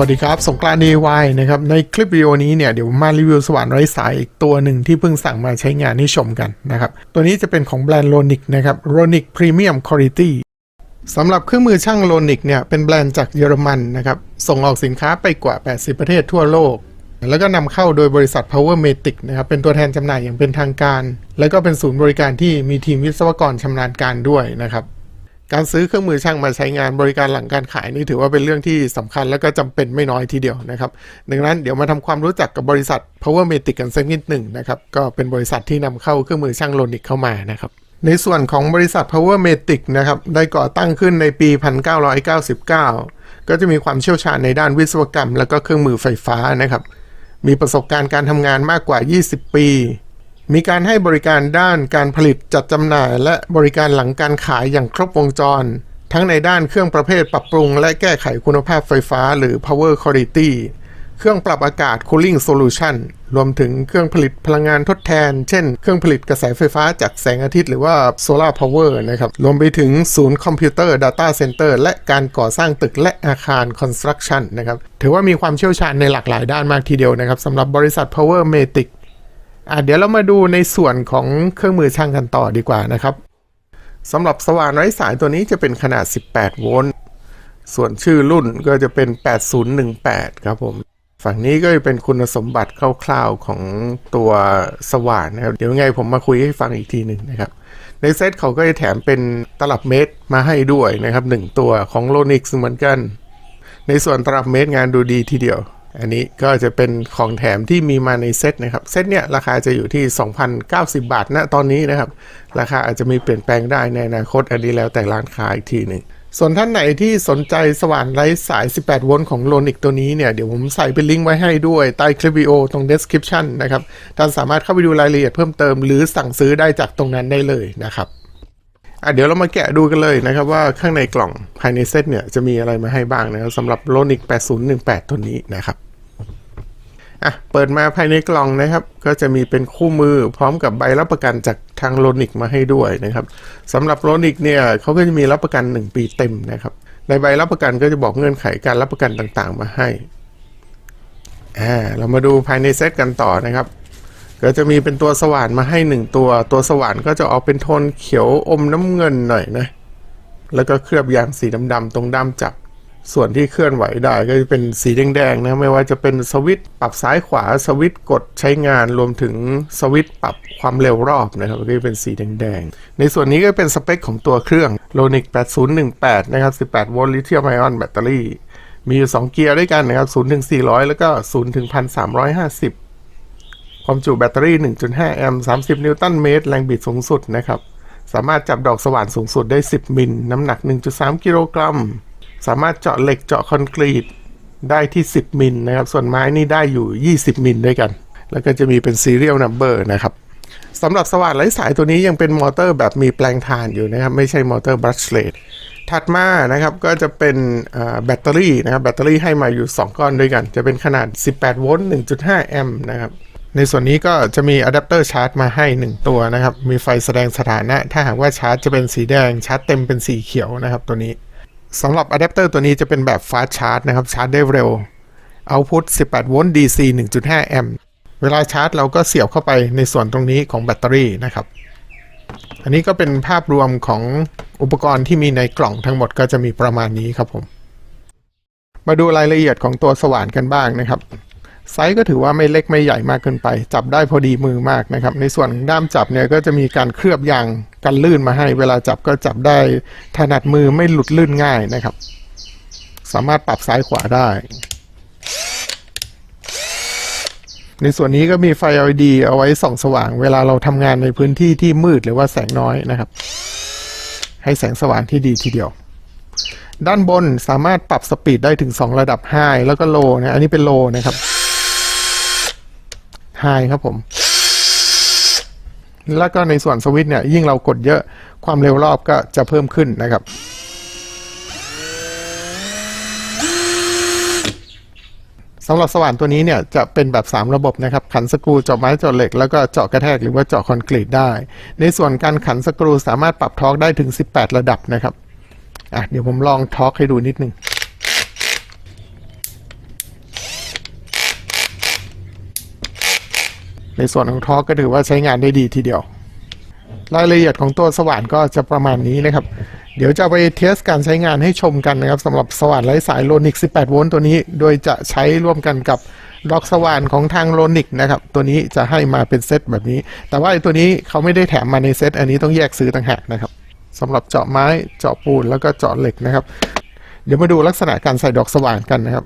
สวัสดีครับ สงกรานต์ DIY นะครับ ในคลิปวิดีโอนี้เนี่ย เดี๋ยวมารีวิวสว่านไร้สายอีกตัวหนึ่งที่เพิ่งสั่งมาใช้งานให้ชมกันนะครับ ตัวนี้จะเป็นของแบรนด์ Lonic นะครับ Lonic Premium Quality สำหรับเครื่องมือช่าง Lonic เนี่ย เป็นแบรนด์จากเยอรมันนะครับ ส่งออกสินค้าไปกว่า 80 ประเทศทั่วโลก แล้วก็นำเข้าโดยบริษัท Power Matic นะครับ เป็นตัวแทนจำหน่ายอย่างเป็นทางการ แล้วก็เป็นศูนย์บริการที่มีทีมวิศวกรชำนาญการด้วยนะครับ การซื้อเครื่องมือช่างมาใช้งานบริการหลังการขายนี่ถือว่าเป็นเรื่องที่สำคัญและก็จำเป็นไม่น้อยทีเดียวนะครับดังนั้นเดี๋ยวมาทำความรู้จักกับบริษัท Power Matic กันสักนิดหนึ่งนะครับก็เป็นบริษัทที่นำเข้าเครื่องมือช่างโลนิกเข้ามานะครับในส่วนของบริษัท Power Matic นะครับได้ก่อตั้งขึ้นในปี 1999 ก็จะมีความเชี่ยวชาญในด้านวิศวกรรม และก็เครื่องมือไฟฟ้านะครับมีประสบการณ์การทำงานมากกว่า 20 ปี มีการให้บริการด้านการผลิตจัดจำหน่าย และบริการหลังการขายอย่างครบวงจร ทั้งในด้านเครื่องประเภทปรับปรุง และแก้ไขคุณภาพไฟฟ้าหรือ power quality เครื่องปรับอากาศ cooling solution รวมถึงเครื่องผลิตพลังงานทดแทน เช่น เครื่องผลิตกระแสไฟฟ้าจากแสงอาทิตย์หรือว่า solar power นะครับ รวมไปถึงศูนย์คอมพิวเตอร์ data center และการก่อสร้างตึกและอาคาร construction นะครับ ถือว่ามีความเชี่ยวชาญในหลากหลายด้านมากทีเดียวนะครับสำหรับบริษัท Power Matic อะเดี๋ยวเรามาดูในส่วนของเครื่องมือช่างกันต่อดีกว่านะครับสำหรับสว่านไร้สายตัวนี้จะเป็นขนาด 18 โวลต์ ส่วนชื่อรุ่นก็จะเป็น 8018 ครับผม ฝั่งนี้ก็จะเป็นคุณสมบัติคร่าวๆของตัวสว่านนะครับ เดี๋ยวไงผมมาคุยให้ฟังอีกทีหนึ่งนะครับ ในเซตเขาก็จะแถมเป็นตลับเมตรมาให้ด้วยนะครับหนึ่งตัวของโลนิกเหมือนกัน ในส่วนตลับเมตรงานดูดีทีเดียว อันนี้ก็จะเป็นของแถมที่มีมาในเซตนะครับ เซตเนี่ยราคาจะอยู่ที่ 2,090 บาทณตอนนี้นะครับ ราคาอาจจะมีเปลี่ยนแปลงได้ในอนาคตอันนี้แล้วแต่ร้านค้าอีกทีหนึ่งส่วนท่านไหนที่สนใจสว่านไร้สาย 18 โวลต์ของโลนิกตัวนี้เนี่ยเดี๋ยวผมใส่เป็นลิงก์ไว้ให้ด้วยใต้คลิปวิดีโอตรง description นะครับท่านสามารถเข้าไปดูรายละเอียดเพิ่มเติมหรือสั่งซื้อได้จากตรงนั้นได้เลยนะครับอะเดี๋ยวเรามาแกะดูกันเลยนะครับว่าข้างในกล่องภายในเซตเนี่ยจะมีอะไรมาให้บ้างนะครับสำหรับ Lonic 8018 ตัวนี้นะครับ อะเปิดมาภายในกล่องนะครับ ก็จะมีเป็นคู่มือพร้อมกับใบรับประกันจากทาง Lonic มาให้ด้วยนะครับสำหรับ Lonic เนี่ยเขาก็จะมีรับประกัน 1 ปีเต็มนะครับ ในใบรับประกันก็จะบอกเงื่อนไขการรับประกันต่างๆ มาให้อ่าเรามาดูภายในเซตกันต่อนะครับ ก็จะมีเป็นตัวสว่านมาให้หนึ่งตัว ตัวสว่านก็จะออกเป็นโทนเขียวอมน้ำเงินหน่อยนะแล้วก็เคลือบยางสีดำๆตรงด้ามจับ ส่วนที่เคลื่อนไหวได้ก็จะเป็นสีแดงๆนะ ไม่ว่าจะเป็นสวิตช์ปรับซ้ายขวาสวิตช์กดใช้งานรวมถึงสวิตช์ปรับความเร็วรอบนะครับก็จะเป็นสีแดงๆ ในส่วนนี้ก็เป็นสเปคของตัวเครื่อง Lonic 8018 นะครับ 18 โวลต์ลิเธียมไอออนแบตเตอรี่ มีอยู่ 2 เกียร์ด้วยกันนะครับ0ถึง400 แล้วก็0ถึง1,350 ความจุแบตเตอรี่ 1.5 แอมป์ 30 นิวตันเมตร แรงบิดสูงสุดนะครับ สามารถจับดอกสว่านสูงสุดได้ 10 มิล น้ำหนัก 1.3 กิโลกรัม สามารถเจาะเหล็กเจาะคอนกรีตได้ที่ 10 มิลนะครับ ส่วนไม้นี่ได้อยู่ 20 มิลด้วยกัน แล้วก็จะมีเป็น serial number นะครับสำหรับสว่านไร้สายตัวนี้ยังเป็นมอเตอร์แบบมีแปลงถ่านอยู่นะครับ ไม่ใช่มอเตอร์บรัชเลตถัดมานะครับก็จะเป็นแบตเตอรี่นะครับแบตเตอรี่ให้มาอยู่ 2 ก้อนด้วยกัน จะเป็นขนาด 18 โวลต์ 1.5 แอมป์นะครับ ในส่วนนี้ก็จะมีอะแดปเตอร์ชาร์จมาให้ 1 ตัวนะครับ มีไฟแสดงสถานะ ถ้าหากว่าชาร์จจะเป็นสีแดงชาร์จเต็มเป็นสีเขียวนะครับตัวนี้ สำหรับอะแดปเตอร์ตัวนี้จะเป็นแบบฟาสชาร์จนะครับ ชาร์จได้เร็วเอาพุท18 โวลต์ DC 1.5 แอมป์เวลาชาร์จเราก็เสียบเข้าไปในส่วนตรงนี้ของแบตเตอรี่นะครับ อันนี้ก็เป็นภาพรวมของอุปกรณ์ที่มีในกล่องทั้งหมดก็จะมีประมาณนี้ครับผม มาดูรายละเอียดของตัวสว่านกันบ้างนะครับ ไซส์ก็ถือว่าไม่เล็กไม่ใหญ่มากเกินไป จับได้พอดีมือมากนะครับ ในส่วนด้ามจับเนี่ยก็จะมีการเคลือบยางกันลื่นมาให้ เวลาจับก็จับได้ถนัดมือไม่หลุดลื่นง่ายนะครับ สามารถปรับซ้ายขวาได้ ในส่วนนี้ก็มีไฟ LED เอาไว้ส่องสว่าง เวลาเราทำงานในพื้นที่ที่มืดหรือว่าแสงน้อยนะครับ ให้แสงสว่างที่ดีทีเดียวด้านบนสามารถปรับสปีดได้ถึง 2 ระดับ High แล้วก็ Low นะ อันนี้เป็น Low นะครับ High ครับผม แล้วก็ในส่วนสวิตช์เนี่ย ยิ่งเรากดเยอะความเร็วรอบก็จะเพิ่มขึ้นนะครับ สำหรับสว่านตัวนี้เนี่ยจะเป็นแบบ 3 ระบบนะครับ ขันสกรูเจาะไม้เจาะเหล็ก แล้วก็เจาะกระแทกหรือว่าเจาะคอนกรีตได้ ในส่วนการขันสกรูสามารถปรับทอร์กได้ถึง 18 ระดับนะครับอะเดี๋ยวผมลองทอร์กให้ดูนิดนึง ในส่วนของทอกก็ถือว่าใช้งานได้ดีทีเดียว รายละเอียดของตัวสว่านก็จะประมาณนี้นะครับ เดี๋ยวจะไปเทสการใช้งานให้ชมกันนะครับสำหรับสว่านไร้สายโลนิก 18 โวลต์ตัวนี้ โดยจะใช้ร่วมกันกับดอกสว่านของทางโลนิกนะครับ ตัวนี้จะให้มาเป็นเซตแบบนี้ แต่ว่าตัวนี้เขาไม่ได้แถมมาในเซตอันนี้ต้องแยกซื้อต่างหากนะครับสำหรับเจาะไม้เจาะปูนแล้วก็เจาะเหล็กนะครับ เดี๋ยวมาดูลักษณะการใส่ดอกสว่านกันนะครับ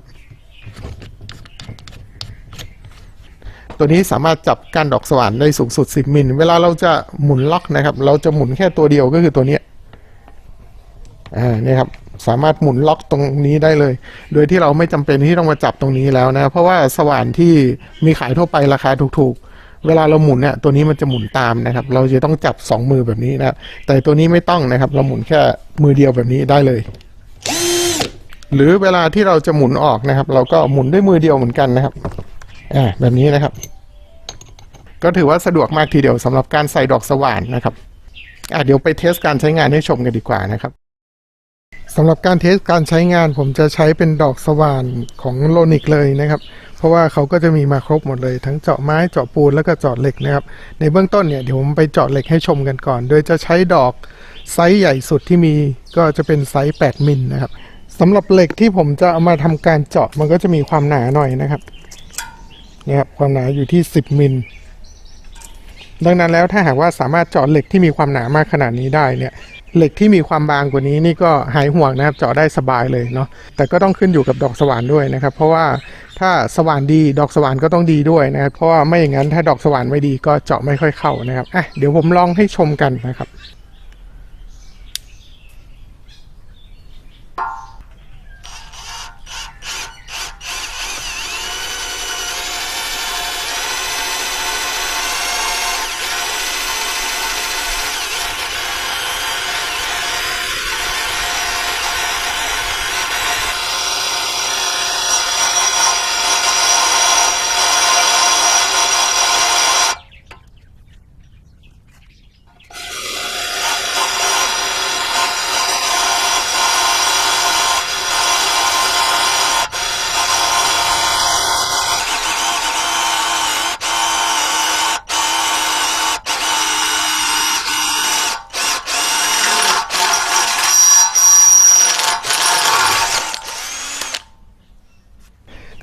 ตัวนี้สามารถจับก้านดอกสว่านได้สูงสุด 10 มิล เวลาเราจะหมุนล็อกนะครับ เราจะหมุนแค่ตัวเดียวก็คือตัวนี้อ่านี่ครับสามารถหมุนล็อกตรงนี้ได้เลย โดยที่เราไม่จำเป็นที่ต้องมาจับตรงนี้แล้วนะ เพราะว่าสว่านที่มีขายทั่วไปราคาถูกๆ เวลาเราหมุนเนี่ยตัวนี้มันจะหมุนตามนะครับ เราจะต้องจับ 2 มือแบบนี้นะ แต่ตัวนี้ไม่ต้องนะครับ เราหมุนแค่มือเดียวแบบนี้ได้เลย หรือเวลาที่เราจะหมุนออกนะครับ เราก็หมุนด้วยมือเดียวเหมือนกันนะครับอ่าแบบนี้นะครับ ก็ถือว่าสะดวกมากทีเดียวสำหรับการใส่ดอกสว่านนะครับอะเดี๋ยวไปเทสการใช้งานให้ชมกันดีกว่านะครับสำหรับการเทสการใช้งานผมจะใช้เป็นดอกสว่านของโลนิกเลยนะครับ เพราะว่าเขาก็จะมีมาครบหมดเลย ทั้งเจาะไม้เจาะปูนแล้วก็เจาะเหล็กนะครับในเบื้องต้นเนี่ยเดี๋ยวผมไปเจาะเหล็กให้ชมกันก่อน โดยจะใช้ดอกไซส์ใหญ่สุดที่มีก็จะเป็นไซส์ 8 มิลนะครับสำหรับเหล็กที่ผมจะเอามาทำการเจาะมันก็จะมีความหนาหน่อยนะครับนี่ครับความหนาอยู่ที่ 10 มิล ดังนั้นแล้วถ้าหากว่าสามารถเจาะเหล็กที่มีความหนามากขนาดนี้ได้เนี่ยเหล็กที่มีความบางกว่านี้นี่ก็หายห่วงนะครับเจาะได้สบายเลยเนาะแต่ก็ต้องขึ้นอยู่กับดอกสว่านด้วยนะครับ เพราะว่าถ้าสว่านดีดอกสว่านก็ต้องดีด้วยนะครับเพราะว่าไม่อย่างนั้นถ้าดอกสว่านไม่ดีก็เจาะไม่ค่อยเข้านะครับอะเดี๋ยวผมลองให้ชมกันนะครับ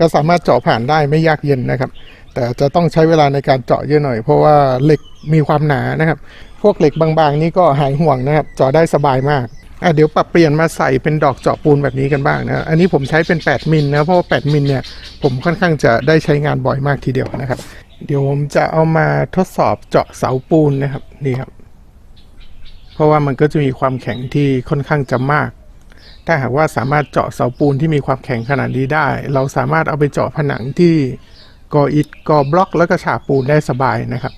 ก็สามารถเจาะผ่านได้ไม่ยากเย็นนะครับ แต่จะต้องใช้เวลาในการเจาะเยอะหน่อย เพราะว่าเหล็กมีความหนานะครับ พวกเหล็กบางๆ นี่ก็หายห่วงนะครับเจาะได้สบายมากอะเดี๋ยวปรับเปลี่ยนมาใส่เป็นดอกเจาะปูนแบบนี้กันบ้างนะอันนี้ผมใช้เป็น 8 มิลนะเพราะว่า 8 มิลเนี่ยผมค่อนข้างจะได้ใช้งานบ่อยมากทีเดียวนะครับ เดี๋ยวผมจะเอามาทดสอบเจาะเสาปูนนะครับนี่ครับ เพราะว่ามันก็จะมีความแข็งที่ค่อนข้างจะมาก ถ้าหากว่าสามารถเจาะเสาปูนที่มีความแข็งขนาดนี้ได้ เราสามารถเอาไปเจาะผนังที่ก่ออิฐก่อบล็อก แล้วก็ฉาบปูนได้สบายนะครับ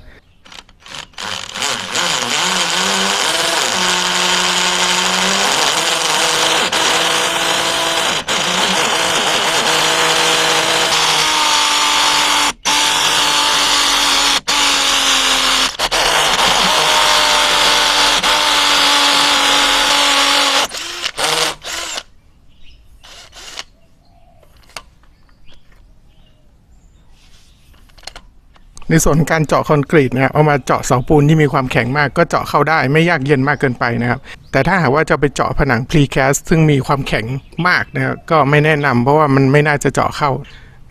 ในส่วนการเจาะคอนกรีตนะครับเอามาเจาะเสาปูนที่มีความแข็งมาก ก็เจาะเข้าได้ไม่ยากเย็นมากเกินไปนะครับ แต่ถ้าหากว่าจะไปเจาะผนังพรีแคสซึ่งมีความแข็งมากนะครับก็ไม่แนะนำเพราะว่ามันไม่น่าจะเจาะเข้า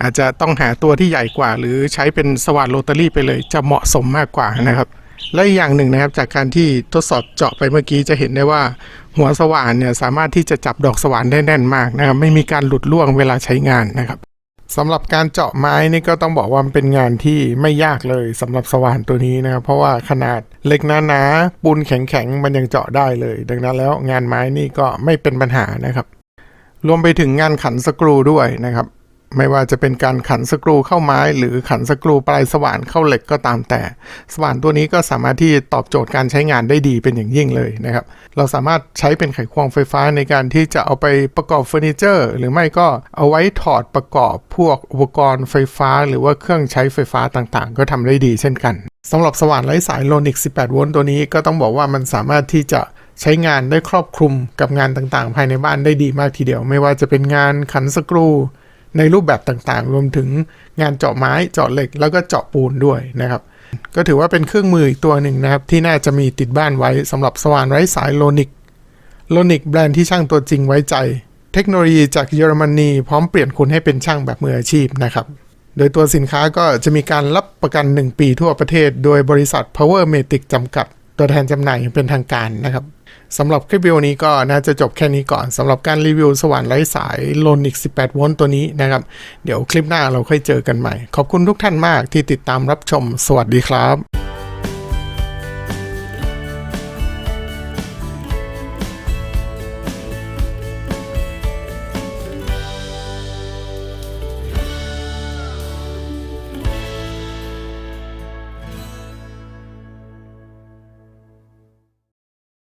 อาจจะต้องหาตัวที่ใหญ่กว่า หรือใช้เป็นสว่านโรตารี่ไปเลย จะเหมาะสมมากกว่านะครับและอีกอย่างหนึ่งนะครับจากการที่ทดสอบเจาะไปเมื่อกี้จะเห็นได้ว่าหัวสว่านเนี่ยสามารถที่จะจับดอกสว่านได้แน่นมากนะครับไม่มีการหลุดร่วงเวลาใช้งานนะครับ สำหรับการเจาะไม้นี่ก็ต้องบอกว่ามันเป็นงานที่ไม่ยากเลยสำหรับสว่านตัวนี้นะครับเพราะว่าขนาดเล็กหนาๆปูนแข็งๆมันยังเจาะได้เลย ดังนั้นแล้วงานไม้นี่ก็ไม่เป็นปัญหานะครับ รวมไปถึงงานขันสกรูด้วยนะครับ ไม่ว่าจะเป็นการขันสกรูเข้าไม้ หรือขันสกรูปลายสว่านเข้าเหล็กก็ตามแต่ สว่านตัวนี้ก็สามารถที่ตอบโจทย์การใช้งานได้ดีเป็นอย่างยิ่งเลยนะครับ เราสามารถใช้เป็นไขควงไฟฟ้าในการที่จะเอาไปประกอบเฟอร์นิเจอร์ หรือไม่ก็เอาไว้ถอดประกอบพวกอุปกรณ์ไฟฟ้า หรือว่าเครื่องใช้ไฟฟ้าต่างๆ ก็ทำได้ดีเช่นกันสำหรับสว่านไร้สายโลนิก 18 โวลต์ตัวนี้ก็ต้องบอกว่ามันสามารถที่จะใช้งานได้ครอบคลุมกับงานต่างๆ ภายในบ้านได้ดีมากทีเดียว ไม่ว่าจะเป็นงานขันสกรู ในรูปแบบต่างๆ รวมถึงงานเจาะไม้เจาะเหล็กแล้วก็เจาะปูนด้วยนะครับ ก็ถือว่าเป็นเครื่องมืออีกตัวหนึ่งนะครับ ที่น่าจะมีติดบ้านไว้สำหรับสว่านไร้สายโลนิกโลนิกแบรนด์ที่ช่างตัวจริงไว้ใจ เทคโนโลยีจากเยอรมนีพร้อมเปลี่ยนคุณให้เป็นช่างแบบมืออาชีพนะครับโดยตัวสินค้าก็จะมีการรับประกัน 1 ปีทั่วประเทศ โดยบริษัท Power Matic จำกัด ตัวแทนจำหน่ายอย่างเป็นทางการนะครับ สำหรับคลิปวิดีโอนี้ก็น่าจะจบแค่นี้ก่อนสำหรับการรีวิวสว่านไร้สายโลนิก 18 โวลต์ตัวนี้นะครับ เดี๋ยวคลิปหน้าเราค่อยเจอกันใหม่ ขอบคุณทุกท่านมากที่ติดตามรับชม สวัสดีครับ